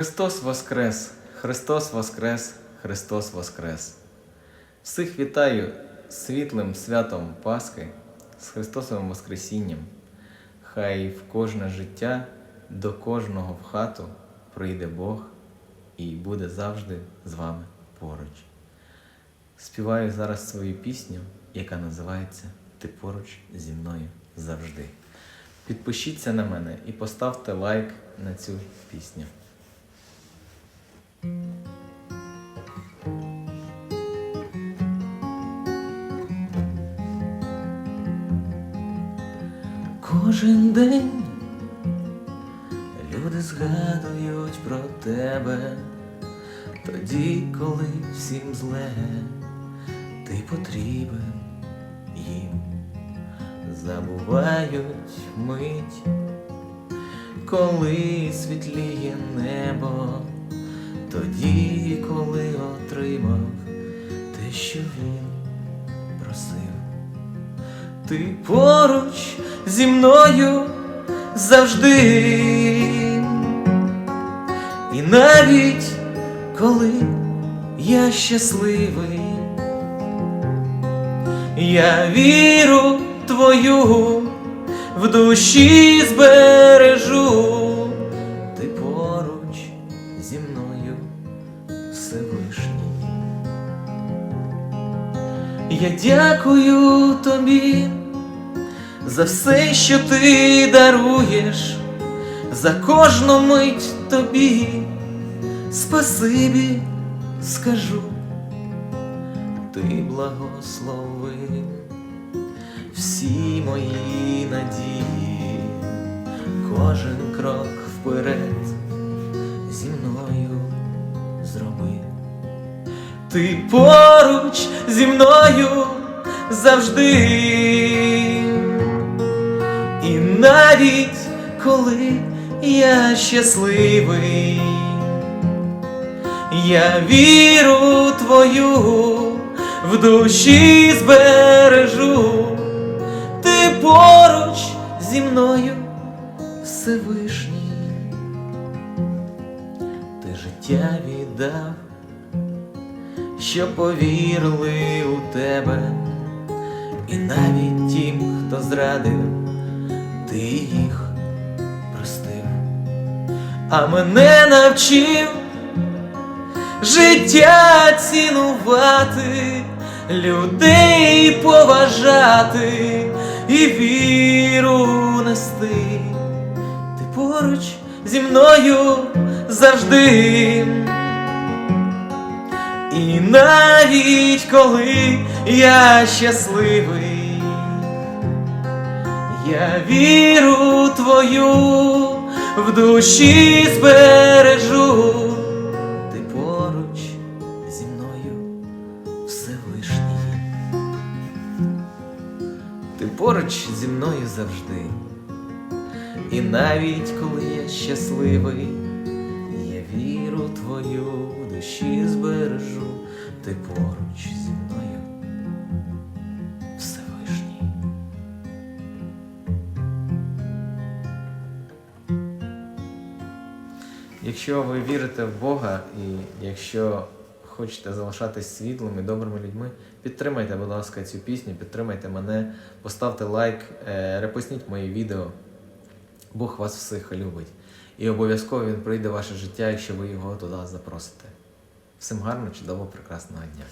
Христос Воскрес! Христос Воскрес! Христос Воскрес! Всіх вітаю світлим святом Пасхи, з Христосовим Воскресінням. Хай в кожне життя, до кожного в хату прийде Бог і буде завжди з вами поруч. Співаю зараз свою пісню, яка називається Ти поруч зі мною завжди. Підпишіться на мене і поставте лайк на цю пісню. Кожен день люди згадують про тебе, тоді, коли всім зле, ти потрібен їм, забувають мить, коли світліє небо, тоді, коли отримав те, що він просив. Ти поруч зі мною завжди. І навіть коли я щасливий, я віру твою в душі збережу, ти поруч зі мною Всевишній. Я дякую тобі за все, що ти даруєш, за кожну мить тобі спасибі скажу, ти благослови всі мої надії, кожен крок вперед зі мною зроби. Ти поруч зі мною завжди. І навіть коли я щасливий, я віру твою в душі збережу, ти поруч зі мною Всевишній, ти життя віддав що повірили у тебе, і навіть тим, хто зрадив, ти їх простив, а мене навчив життя цінувати, людей поважати і віру нести. Ти поруч зі мною завжди. І навіть коли я щасливий, я віру твою в душі збережу, ти поруч зі мною Всевишній, ти поруч зі мною завжди, і навіть коли я щасливий. Я віру твою в душі збережу, ти поруч зі мною Якщо ви вірите в Бога і якщо хочете залишатись світлими, добрими людьми, підтримайте, будь ласка, цю пісню, підтримайте мене, поставте лайк, е, репостніть мої відео. Бог вас всіх любить. І обов'язково він прийде в ваше життя, якщо ви його туди запросите. Всім гарного, чудового, прекрасного дня.